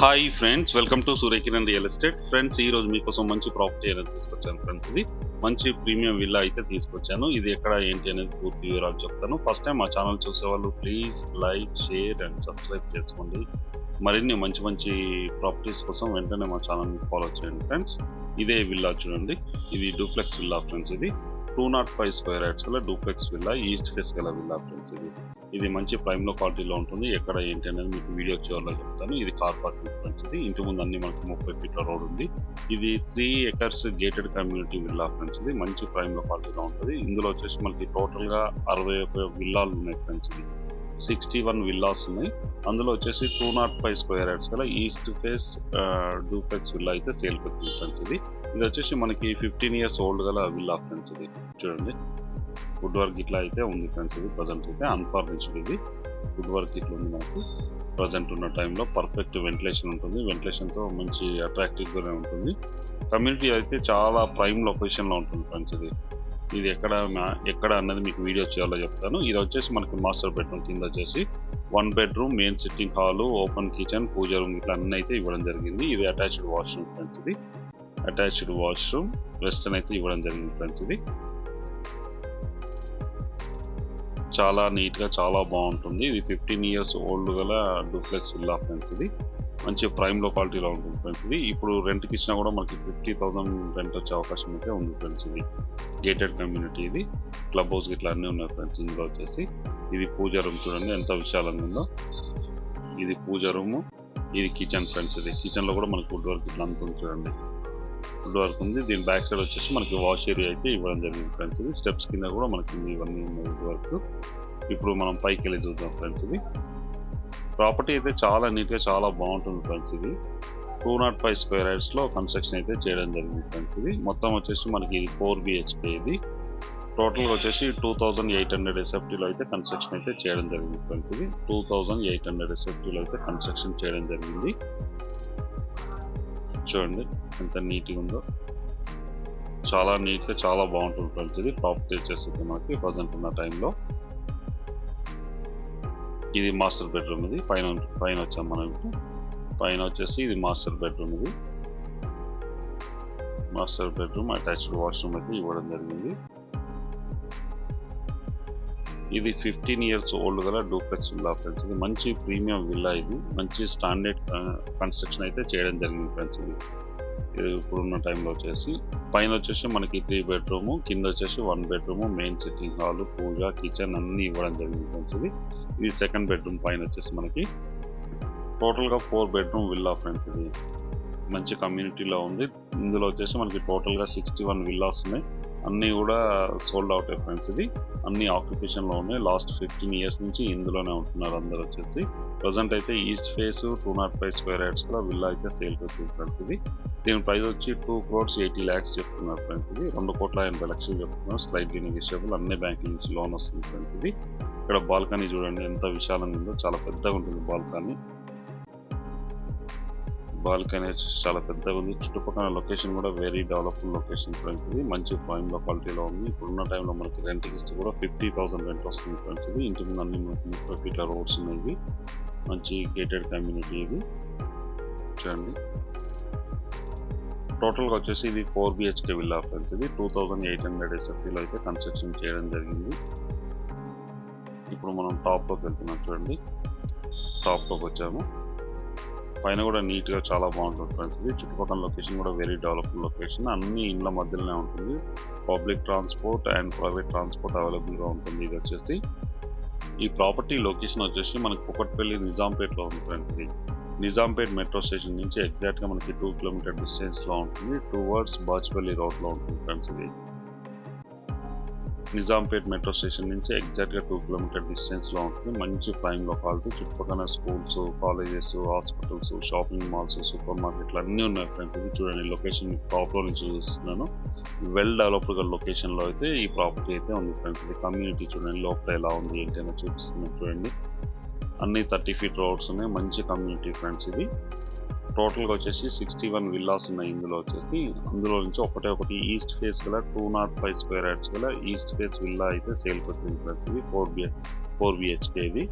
Hi friends welcome to Suryakiran real estate friends ఈ రోజు మీకోసం మంచి ప్రాపర్టీ అనేది తీసుకొచ్చాను ఫ్రెండ్స్ ఇది. మంచి ప్రీమియం విల్లా అయితే తీసుకొచ్చాను. ఇది ఎక్కడ ఏంటి అనేది పూర్తి వివరాలు చెప్తాను. ఫస్ట్ టైం మా ఛానల్ చూసేవాళ్ళు please like share and subscribe చేసుకోండి. మరిన్ని మంచి మంచి ప్రాపర్టీస్ కోసం వెంటనే మా ఛానల్ని ఫాలో చేయండి ఫ్రెండ్స్ ఇదే విల్లా చూడండి. ఇది డూప్లెక్స్ విల్లా ఫ్రెండ్స్ ఇది. Two naught five square yards గల డూప్లెక్స్ విల్లా ఈస్ట్ ఫేస్ గల విల్లా ఫ్రెండ్స్ ఇది. ఇది మంచి ప్రైమ్లో క్వాలిటీలో ఉంటుంది. ఎక్కడ ఏంటి అనేది మీకు వీడియో చివరిలో చెప్తాను. ఇది కార్ పార్కింగ్ మంచిది ఇంటి ముందు అన్ని మనకి ముప్పై ఫీట్ల రోడ్ ఉంది. ఇది three acres gated community villa friends ఇది. మంచి ప్రైమ్లో క్వాలిటీలో ఉంటుంది. ఇందులో వచ్చేసి మనకి టోటల్గా అరవై ఒక విల్లాలు ఉన్నాయి ఫ్రెండ్స్ ఇది. సిక్స్టీ వన్ విల్లాస్ ఉన్నాయి. అందులో వచ్చేసి two naught five square yards గల ఈస్ట్ ఫేస్ డూప్లెక్స్ విల్లా అయితే సేల్ వచ్చింది ఫ్రెండ్స్ ఇది. ఇది వచ్చేసి మనకి ఫిఫ్టీన్ ఇయర్స్ ఓల్డ్ గల విల్లా ఫ్రెండ్స్ ఇది. చూడండి. వుడ్ వర్క్ ఇట్లా అయితే ఉంది ఫ్రెండ్స్ ఇది ప్రజెంట్ అయితే అన్ఫర్నిష్డ్ ఇది. వుడ్ వర్క్ ఇట్లా ఉంది మనకు ప్రజెంట్ ఉన్న టైంలో పర్ఫెక్ట్ వెంటిలేషన్ ఉంటుంది. వెంటిలేషన్తో మంచి అట్రాక్టివ్గానే ఉంటుంది. కమ్యూనిటీ అయితే చాలా ప్రైమ్ లొకేషన్లో ఉంటుంది ఫ్రెండ్స్ ఇది. ఇది ఎక్కడ ఎక్కడ అన్నది మీకు వీడియో చేయాలో చెప్తాను. ఇది వచ్చేసి మనకి మాస్టర్ బెడ్రూమ్ కింద వచ్చేసి one bedroom main sitting hall open kitchen pooja room ఇట్లా అన్నీ అయితే ఇవ్వడం జరిగింది. ఇది అటాచ్డ్ వాష్రూమ్ ఫ్రెండ్స్ ఇది. అటాచ్డ్ వాష్రూమ్ వెస్టర్న్ అయితే ఇవ్వడం జరిగింది ఫ్రెండ్స్ ఇది. చాలా నీట్గా చాలా బాగుంటుంది. ఇది ఫిఫ్టీన్ ఇయర్స్ ఓల్డ్ గల డూప్లెక్స్ విల్లా ఫ్రెండ్స్ ఇది. మంచి ప్రైమ్లో క్వాలిటీలో ఉంటుంది ఫ్రెండ్స్ ఇది. ఇప్పుడు రెంట్కి ఇచ్చినా కూడా మనకి ఫిఫ్టీ థౌసండ్ రెంట్ వచ్చే అవకాశం అయితే ఉంది ఫ్రెండ్స్ ఇది. గేటెడ్ కమ్యూనిటీ ఇది. క్లబ్ హౌస్ ఇట్లా అన్నీ ఉన్నాయి ఫ్రెండ్స్ ఇందులో వచ్చేసి. ఇది పూజ రూమ్ చూడండి ఎంత విశాలంగా ఉందో. ఇది పూజ రూము ఇది కిచెన్ ఫ్రెండ్స్ ఇది. కిచెన్లో కూడా మనకి ఫుడ్ వర్క్ ఇట్లా అంత చూడండి. ఫుడ్ వర్క్ ఉంది దీని బ్యాక్ సైడ్ వచ్చేసి మనకి వాష్ ఏరియా అయితే ఇవ్వడం జరిగింది ఫ్రెండ్స్ ఇది. స్టెప్స్ కింద కూడా మనకి ఇవన్నీ ఉన్నాయి వుడ్ వర్క్ ఇప్పుడు మనం పైకి వెళ్ళి చూద్దాం ఫ్రెండ్స్ ఇది. ప్రాపర్టీ అయితే చాలా నీట్గా చాలా బాగుంటుంది ఫ్రెండ్స్ ఇది. టూ నాట్ ఫైవ్ స్క్వేర్ యార్డ్స్లో కన్స్ట్రక్షన్ అయితే చేయడం జరిగింది ఫ్రెండ్స్ ఇది. మొత్తం వచ్చేసి మనకి ఇది ఫోర్ బిహెచ్కే ఇది. టోటల్గా వచ్చేసి టూ థౌజండ్ ఎయిట్ హండ్రెడ్ ఎస్ఎఫ్టీలో అయితే కన్స్ట్రక్షన్ అయితే చేయడం జరిగింది ఫ్రెండ్స్ ఇది. టూ థౌజండ్ ఎయిట్ హండ్రెడ్ ఎస్ఎఫ్టీలో అయితే కన్స్ట్రక్షన్ చేయడం జరిగింది. చూడండి ఎంత నీట్గా ఉందో. చాలా నీట్గా చాలా బాగుంటుంది ఫ్రెండ్స్ ఇది. టాప్ వచ్చేసి మనకి ప్రజెంట్ ఉన్న టైంలో. ఇది మాస్టర్ బెడ్రూమ్ ఇది. పైన పైన వచ్చాం మనం ఇప్పుడు. పైన వచ్చేసి ఇది మాస్టర్ బెడ్రూమ్ ఇది. మాస్టర్ బెడ్రూమ్ అటాచ్డ్ వాష్రూమ్ అయితే ఇవ్వడం జరిగింది. ఇది ఫిఫ్టీన్ ఇయర్స్ ఓల్డ్ గల డూప్లెక్స్ విల్లా ఫ్రెండ్స్ ఇది మంచి ప్రీమియం విల్లా ఇది. మంచి స్టాండర్డ్ కన్స్ట్రక్షన్ అయితే చేయడం జరిగింది ఫ్రెండ్స్ ఇది. ఇప్పుడున్న టైంలో వచ్చేసి. పైన వచ్చేసి మనకి త్రీ బెడ్రూమ్ కింద వచ్చేసి one bedroom main sitting hall pooja kitchen అన్ని ఇవ్వడం జరిగింది ఫ్రెండ్స్ ఇది. ఇది సెకండ్ బెడ్రూమ్ పైన వచ్చేసి మనకి టోటల్గా ఫోర్ బెడ్రూమ్ విల్లా ఫ్రెండ్స్ ఇది. మంచి కమ్యూనిటీలో ఉంది. ఇందులో వచ్చేసి మనకి టోటల్గా సిక్స్టీ వన్ విల్లాస్ ఉన్నాయి. అన్నీ కూడా సోల్డ్ అవుట్ ఫ్రెండ్స్ ఇది. అన్ని ఆక్యుపేషన్లో ఉన్నాయి. లాస్ట్ ఫిఫ్టీన్ ఇయర్స్ నుంచి ఇందులోనే ఉంటున్నారు అందరు వచ్చేసి. ప్రజెంట్ అయితే east face two naught five square yards కూడా విల్లా అయితే సేల్ అవుతుంది ఫ్రెండ్స్ ఇది. దీని ప్రైస్ వచ్చి టూ క్రోడ్స్ ఎయిటీ ల్యాక్స్ చెప్తున్నారు ఫ్రెండ్స్ ఇది. రెండు కోట్ల ఎనభై లక్షలు చెప్తున్నారు. స్లైట్లీ నెగిషియబుల్ అన్ని బ్యాంకుల నుంచి లోన్ వస్తుంది ఫ్రెండ్స్ ఇది. ఇక్కడ బాల్కనీ చూడండి ఎంత విశాలంగా ఉందో చాలా పెద్దగా ఉంటుంది బాల్కనీ బాల్కనీ చాలా పెద్దగా ఉంది. చుట్టుపక్కల లొకేషన్ కూడా వెరీ డెవలప్డ్ లొకేషన్ ఫ్రెండ్స్ ఇది. మంచి ప్రైమ్ క్వాలిటీలో ఉంది. ఇప్పుడున్న టైంలో మనకి రెంట్కి ఇస్తే కూడా ఫిఫ్టీ థౌసండ్ రెంట్ వస్తుంది ఫ్రెండ్స్ ఇది. ఇంటి ముందు అన్ని ముప్పై ఫీట్ల రోడ్స్ ఉన్నాయి మంచి గేటెడ్ కమ్యూనిటీ ఇది. చూడండి. టోటల్గా వచ్చేసి ఇది ఫోర్ బిహెచ్కే విల్లా ఫ్రెండ్స్ ఇది. టూ థౌజండ్ ఎయిట్ హండ్రెడ్ ఎస్ఎఫ్టీలో అయితే కన్స్ట్రక్షన్ చేయడం జరిగింది. ఇప్పుడు మనం టాప్లోకి వెళ్తున్నాం చూడండి. టాప్లోకి వచ్చాము. పైన కూడా నీట్గా చాలా బాగుంటుంది ఫ్రెండ్స్ ఇది. చుట్టుపక్కల లొకేషన్ కూడా వెరీ డెవలప్డ్ లొకేషన్. అన్ని ఇండ్ల మధ్యలోనే ఉంటుంది. Public transport and private transport అవైలబుల్గా ఉంటుంది ఇది వచ్చేసి. ఈ ప్రాపర్టీ లొకేషన్ వచ్చేసి మనకి కుకట్పల్లి నిజాంపేట్లో ఉంది ఫ్రెండ్స్ ఇది. నిజాంపేట్ మెట్రో స్టేషన్ నుంచి ఎగ్జాక్ట్గా మనకి టూ కిలోమీటర్ డిస్టెన్స్లో ఉంటుంది. టువర్డ్స్ బాచ్పల్లి రోడ్లో ఉంటుంది ఫ్రెండ్స్ ఇది. నిజాంపేట్ మెట్రో స్టేషన్ నుంచి ఎగ్జాక్ట్గా టూ కిలోమీటర్ డిస్టెన్స్లో ఉంటుంది. మంచి ప్రైమ్ లొకాలిటీ చుట్టుపక్కల schools colleges hospitals shopping malls super మార్కెట్లు అన్నీ ఉన్నాయి ఫ్రెండ్స్. ఇది చూడండి లొకేషన్ టాప్లో నుంచి చూస్తున్నాను వెల్ డెవలప్డ్ లొకేషన్లో అయితే ఈ ప్రాపర్టీ అయితే ఉంది ఫ్రెండ్స్. ఇది కమ్యూనిటీ చూడండి లోపల ఎలా ఉంది ఏంటైనా చూపిస్తున్నాను చూడండి. అన్ని థర్టీ ఫీట్ రోడ్స్ ఉన్నాయి మంచి కమ్యూనిటీ ఫ్రెండ్స్ ఇది. టోటల్గా వచ్చేసి సిక్స్టీ వన్ విల్లాస్ ఉన్నాయి ఇందులో వచ్చేసి. అందులో నుంచి ఒకటే ఒకటి ఈస్ట్ ఫేస్ గల two naught five square yards గల ఈస్ట్ ఫేస్ విల్లా అయితే సేల్కి వచ్చింది ఫ్రెండ్స్ ఇది. ఫోర్ బిహెచ్ ఫోర్ బిహెచ్కే ఇది.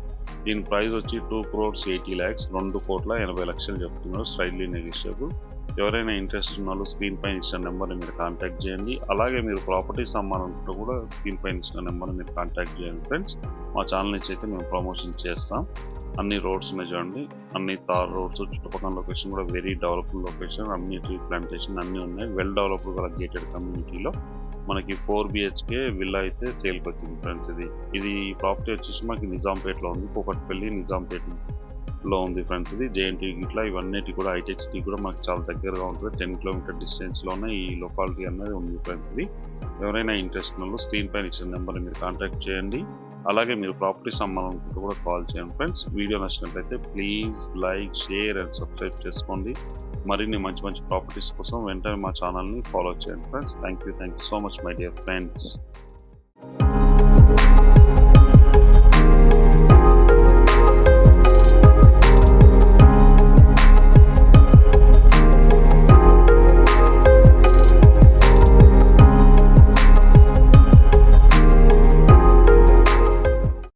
దీని ప్రైస్ వచ్చి టూ క్రోర్స్ ఎయిటీ ల్యాక్స్ రెండు కోట్ల ఎనభై లక్షలు చెప్తున్నారు. స్ట్రైట్లీ నెగిషియబుల్ ఎవరైనా ఇంట్రెస్ట్ ఉన్న వాళ్ళు స్క్రీన్ పైన ఇచ్చిన నెంబర్ని మీరు కాంటాక్ట్ చేయండి. అలాగే మీరు ప్రాపర్టీస్ సంబంధించిన కూడా స్క్రీన్ పైన ఇచ్చిన నెంబర్ని మీరు కాంటాక్ట్ చేయండి ఫ్రెండ్స్. మా ఛానల్ నుంచి అయితే మేము ప్రమోషన్ చేస్తాం. అన్ని రోడ్స్ ఉన్నాయి చూడండి. అన్ని తార్ రోడ్స్ చుట్టుపక్కల లొకేషన్ కూడా వెరీ డెవలప్డ్ లొకేషన్ అన్ని ట్రీ ప్లాంటేషన్ అన్నీ ఉన్నాయి. వెల్ డెవలప్డ్ గల గేటెడ్ కమ్యూనిటీలో మనకి ఫోర్ బిహెచ్కే విల్లా అయితే సేల్కి వచ్చింది ఫ్రెండ్స్ ఇది. ఇది ప్రాపర్టీ వచ్చేసి మనకి నిజాంపేటలో ఉంది. కూకట్పల్లి నిజాంపేట. లో ఉంది ఫ్రెండ్స్ ఇది. జేఎన్టీ ఇట్లా ఇవన్నిటి కూడా ఐటెక్స్టీ కూడా మాకు చాలా దగ్గరగా ఉంటుంది. టెన్ కిలోమీటర్ డిస్టెన్స్లోనే ఈ లొకాలిటీ అనేది ఉంది ఫ్రెండ్స్ ఇది. ఎవరైనా ఇంట్రెస్ట్ ఉన్న స్క్రీన్ పైన ఇచ్చిన నెంబర్ని మీరు కాంటాక్ట్ చేయండి. అలాగే మీరు ప్రాపర్టీస్ అమ్మాలనుకుంటే కూడా కాల్ చేయండి ఫ్రెండ్స్ వీడియో నచ్చినట్లయితే please like share and subscribe చేసుకోండి. మరిన్ని మంచి మంచి ప్రాపర్టీస్ కోసం వెంటనే మా ఛానల్ని ఫాలో చేయండి friends thank you thank you so much my dear friends